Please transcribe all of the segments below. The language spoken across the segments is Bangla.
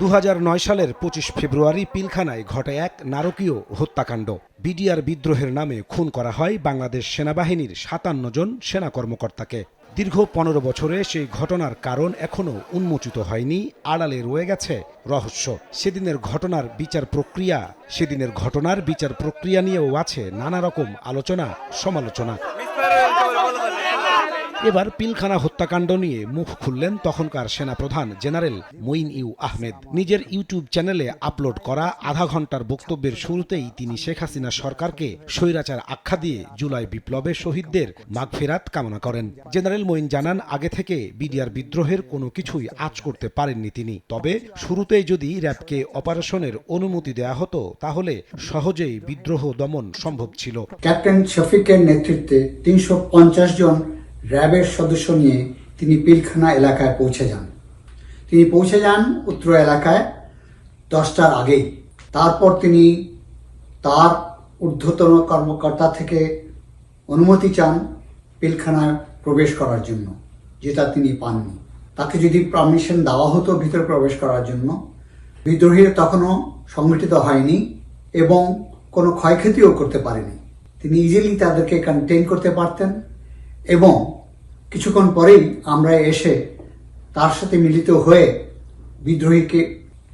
দু হাজার নয় সালের পঁচিশ ফেব্রুয়ারি পিলখানায় ঘটে এক নারকীয় হত্যাকাণ্ড। বিডিআর বিদ্রোহের নামে খুন করা হয় বাংলাদেশ সেনাবাহিনীর সাতান্ন জন সেনা কর্মকর্তাকে। দীর্ঘ পনেরো বছরে সেই ঘটনার কারণ এখনও উন্মোচিত হয়নি, আড়ালে রয়ে গেছে রহস্য। সেদিনের ঘটনার বিচার প্রক্রিয়া, সেদিনের ঘটনার বিচার প্রক্রিয়া নিয়েও আছে নানা রকম আলোচনা, সমালোচনা। এবার পিলখানা হত্যাকাণ্ড নিয়ে মুখ খুললেন তখনকার সেনাপ্রধান জেনারেল মঈন ইউ আহমেদ। নিজের ইউটিউব চ্যানেলে আপলোড করা আধা ঘণ্টার বক্তব্যের শুরুতেই তিনি শেখ হাসিনা সরকারকে স্বৈরাচার আখ্যা দিয়ে জুলাই বিপ্লবে শহীদদের মাগফেরাত কামনা করেন। জেনারেল মঈন জানান, আগে থেকে বিডিআর বিদ্রোহের কোনো কিছুই আজ করতে পারেননি তিনি। তবে শুরুতেই যদি র্যাবকে অপারেশনের অনুমতি দেয়া হতো, তাহলে সহজেই বিদ্রোহ দমন সম্ভব ছিল। ক্যাপ্টেন শফিকের নেতৃত্বে তিনশো পঞ্চাশ জন র্যাবের সদস্য নিয়ে তিনি পিলখানা এলাকায় পৌঁছে যান। তিনি পৌঁছে যান উত্তর এলাকায় দশটার আগেই। তারপর তিনি তার ঊর্ধ্বতন কর্মকর্তা থেকে অনুমতি চান পিলখানায় প্রবেশ করার জন্য, যেটা তিনি পাননি। তাকে যদি পারমিশন দেওয়া হতো ভিতরে প্রবেশ করার জন্য বিদ্রোহীরা তখনও সংগঠিত হয়নি এবং কোনো ক্ষয়ক্ষতিও করতে পারেনি। তিনি ইজিলি তাদেরকে কন্টেইন করতে পারতেন। এবং কিছুক্ষণ পরেই আমরা এসে তার সাথে মিলিত হয়ে বিদ্রোহীকে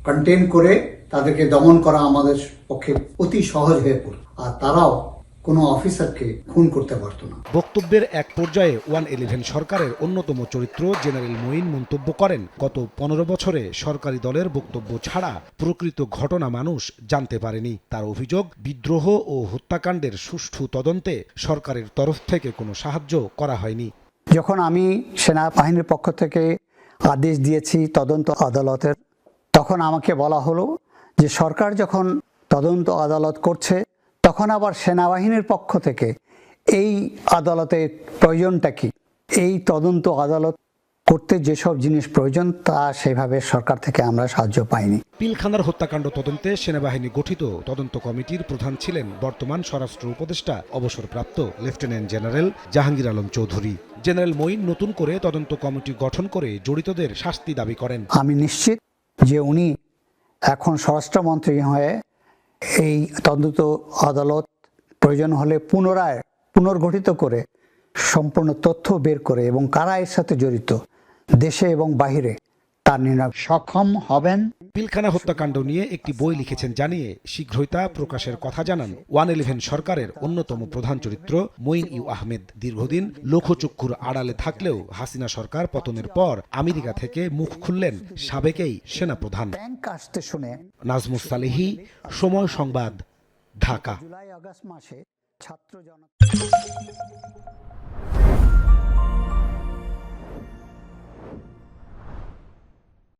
কন্টেন করে তাদেরকে দমন করা আমাদের পক্ষে অতি সহজ হয়ে পড়ল। আর তারাও কোনো অফিসারকে খুন করতে পারতো না। বক্তব্যের এক পর্যায়ে ওয়ান ইলেভেন সরকারের অন্যতম চরিত্র জেনারেল মঈন মন্তব্য করেন গত পনেরো বছরে সরকারি দলের বক্তব্য ছাড়া প্রকৃত ঘটনা মানুষ জানতে পারেনি। তার অভিযোগ বিদ্রোহ ও হত্যাকাণ্ডের সুষ্ঠু তদন্তে সরকারের তরফ থেকে কোনো সাহায্য করা হয়নি। যখন আমি সেনাবাহিনীর পক্ষ থেকে আদেশ দিয়েছি তদন্ত আদালতের তখন আমাকে বলা হলো যে সরকার যখন তদন্ত আদালত করছে তখন আবার সেনাবাহিনীর পক্ষ থেকে এই আদালতের প্রয়োজনটা কি? এই তদন্ত আদালত করতে যেসব জিনিস প্রয়োজন তা সেভাবে সরকার থেকে আমরা সাহায্য পাইনি। পিলখানার হত্যাকাণ্ড তদন্তে সেনাবাহিনী গঠিত তদন্ত কমিটির প্রধান ছিলেন বর্তমান স্বরাষ্ট্র উপদেষ্টা অবসরপ্রাপ্ত lieutenant general Jahangir Alam Chowdhury. General Moin নতুন করে তদন্ত কমিটি গঠন করে জড়িতদের শাস্তি দাবি করেন। আমি নিশ্চিত যে উনি এখন স্বরাষ্ট্রমন্ত্রী হয়ে এই তদন্ত আদালত প্রয়োজন হলে পুনরায় পুনর্গঠিত করে সম্পূর্ণ তথ্য বের করে এবং কারা এর সাথে জড়িত, দেশে এবং বাহিরে তার নির্ণয় সক্ষম হবেন পিলখানা হত্যাকাণ্ড নিয়ে একটি বই লিখেছেন জানিয়ে শীঘ্রই তা প্রকাশের কথা জানান ওয়ান ইলেভেন সরকারের অন্যতম প্রধান চরিত্র মঈন ইউ আহমেদ। দীর্ঘদিন লোকচক্ষুর আড়ালে থাকলেও হাসিনা সরকার পতনের পর আমেরিকা থেকে মুখ খুললেন সাবেকেই সেনাপ্রধান। নাজমুস সালেহি, সময় সংবাদ, ঢাকা। জুলাই আগস্ট মাসে ছাত্র